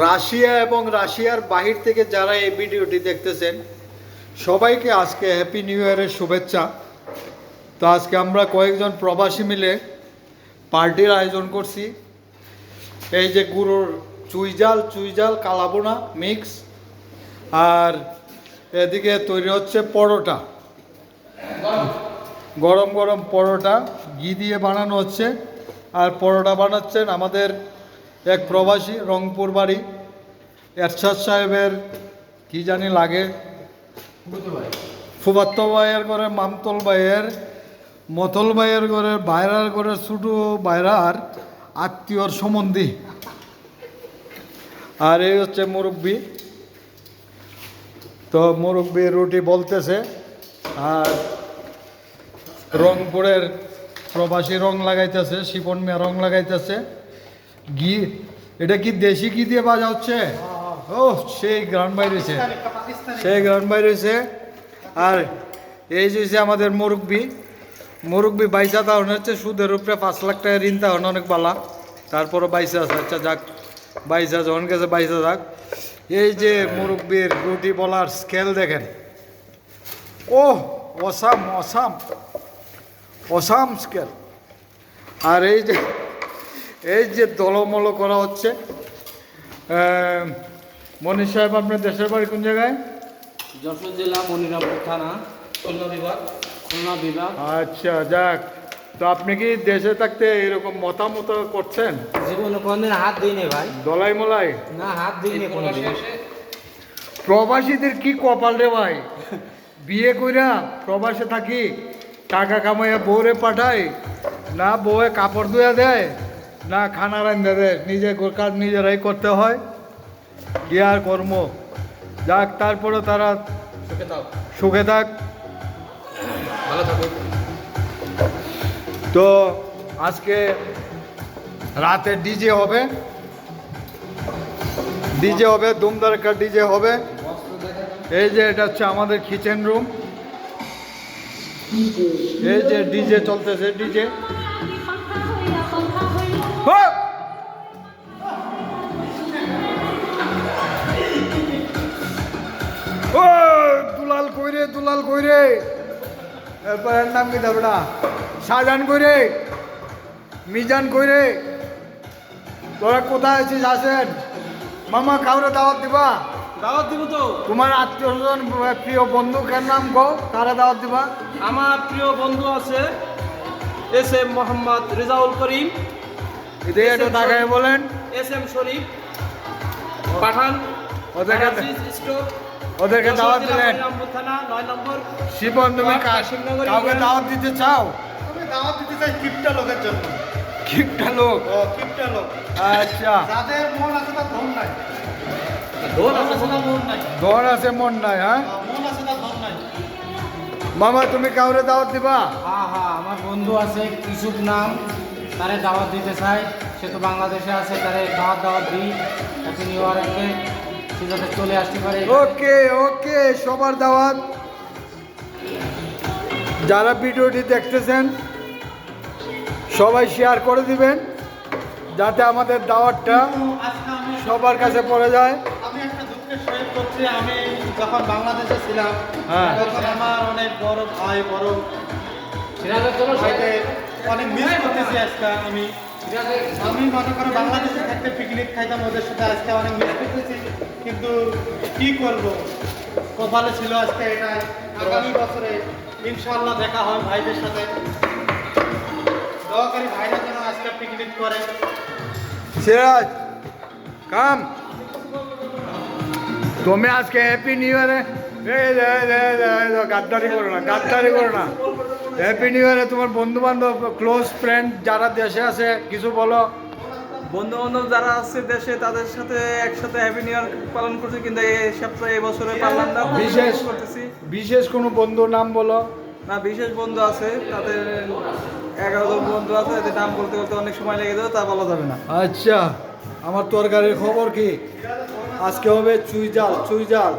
Russia এবং রাশিয়ার বাহির থেকে যারা এই ভিডিওটি দেখতেছেন, সবাইকে আজকে হ্যাপি নিউ ইয়ারের শুভেচ্ছা। তো আজকে আমরা কয়েকজন প্রবাসী মিলে পার্টির আয়োজন করছি। এই যে গুঁড়োর চুইজাল চুইজাল কালাবোনা মিক্স। আর এদিকে তৈরি হচ্ছে পরোটা। গরম গরম পরোটা, ঘি দিয়ে বানানো হচ্ছে। আর পরোটা বানাচ্ছেন আমাদের এক প্রবাসী রংপুর বাড়ি। এরশাদ সাহেবের কি জানি লাগে? ফুবাত্ত ভাইয়ের ঘরে মামতল ভাইয়ের মতল ভাইয়ের ঘরে বাইরার ঘরে ছোটো বাইরার আত্মীয়র সম্বন্ধী। আর এই হচ্ছে মুরব্বী। তো মুরব্বী রুটি বলতেছে আর রংপুরের প্রবাসী রং লাগাইতেছে শিপন মেয়া রং লাগাইতেছে। ঘি। এটা কি দেশি ঘি দিয়ে বাজা হচ্ছে? ও সেই গ্রাউন্ড বাইরেছে সেই গ্রাউন্ড বাইরেছে আর এই যে আমাদের মুরব্বী মুরব্বী বাইসা তাহন হচ্ছে সুদের উপরে পাঁচ লাখ টাকা ঋণ তাহন অনেক বালা। তারপরে বাইসা আছে। আচ্ছা যাক বাইসা যখন গেছে বাইসা যাক। এই যে মুরব্বীর রুটি বলার স্কেল দেখেন। ও অসাম অসাম। অসাম স্কেল আর এই যে এই যে দলমল করা হচ্ছে মনীষ সাহেব আপনার দেশের বাড়ি কোন জায়গায়? যশোর জেলা মনিরামপুর থানা খুলনা বিভাগ খুলনা বিভাগ। আচ্ছা যাক। তো আপনি কি দেশে থাকতে এরকম মতামত করছেন? জীবনে কোনদিন হাত দিইনি ভাই। দলাই মলাই? না হাত দিইনি কোনোদিন। প্রবাসীদের কি কপাল রে ভাই? বিয়ে কইরা প্রবাসে থাকি টাকা কামাইয়া বউরে পাঠায় না বউয়ে কাপড় ধুয়া দেয়? না খানা রান্ধা নিজে কাজ নিজেরাই করতে হয়। কি আর কর্ম যাক তারপরে তারা সুখে থাক। ভালো থাকো তো আজকে রাতে ডিজে হবে। ডিজে হবে দুমদারকা ডিজে হবে। এই যে এটা হচ্ছে আমাদের কিচেন রুম এই যে ডিজে চলতেছে ডিজে। ও! দুলাল কইরে দুলাল কইরে এরপর এর নাম কি দাবড়া শাহজাহান কইরে মিজান কইরে তোরা কোথায় আছিস আসেন। মামা কাউরে দাওয়াত দিবা? দাওয়াত দিব তো। তোমার আত্মীয় স্বজন প্রিয় বন্ধুকের নাম কও তারা দাওয়াত দিবা? আমার প্রিয় বন্ধু আছে এস এম মোহাম্মদ রেজাউল করিম। এদিকে একটু তাকায় বলেন। এস এম শরীফ পাঠান ওদেরকে ওদেরকে দাওয়াত দিলেন। শিবন তুমি কাউকে দাওয়াত দিতে চাও? আমি দাওয়াত দিতে চাই কিপটা লোকের জন্য। কিপটা লোক? ও কিপটা লোক। আচ্ছা। যাদের মন আছে তার ধন নাই। আছে মন মন হ্যাঁ? মন মামা তুমি কাউরে দাওয়াত দিবা? হ্যাঁ হ্যাঁ আমার বন্ধু আছে কিশুক নাম। তারে দাওয়াত দিতে চাই সে তো বাংলাদেশে আছে তারে দাওয়াত দাওয়াত দিই। হ্যাপি নিউ ইয়ারকে সে যাতে চলে আসতে পারে। ওকে ওকে সবার দাওয়াত। যারা ভিডিওটি দেখতেছেন সবাই শেয়ার করে দিবেন যাতে আমাদের দাওয়াতটা সবার কাছে পড়ে যায়। আমি একটা দুঃখের সহিত করছি আমি যখন বাংলাদেশে ছিলাম হ্যাঁ। তখন আমার অনেক বড় ভাই বড় সিরাজের অনেক মিস করতেছি আজকে আমি। আমি মনে করো বাংলাদেশে থাকতে পিকনিক খাইতাম, ওদের সাথে আজকে অনেক মিস করতেছি। কিন্তু কি করব? কপালে ছিল আজকে এটা। আগামী বছরে ইনশাআল্লাহ দেখা হয় ভাইদের সাথে। দয়াকারী ভাইরা যেন আজকে পিকনিক করে। সিরাজ, কাম। তুমি আজকে হ্যাপি নিউ ইয়ারে গাদ্দারি করো না, গাদ্দারি করো না। হ্যাপি নিউ ইয়ারে তোমার বন্ধু বান্ধব ক্লোজ ফ্রেন্ড যারা দেশে আছে কিছু বলো। বন্ধু বান্ধব যারা আছে দেশে তাদের সাথে একসাথে হ্যাপি নিউ ইয়ার পালন করছি কিন্তু এই সপ্তাহে এই বছরে পারলাম না বিশেষ করতেছি। বিশেষ কোনো বন্ধুর নাম বলো। না বিশেষ বন্ধু আছে তাদের এগারো জন বন্ধু আছে এদের নাম বলতে বলতে অনেক সময় লেগে যাবে তা বলা যাবে না। আচ্ছা আমার তরকারির খবর কি? আজকে হবে চুই জাল চুই জাল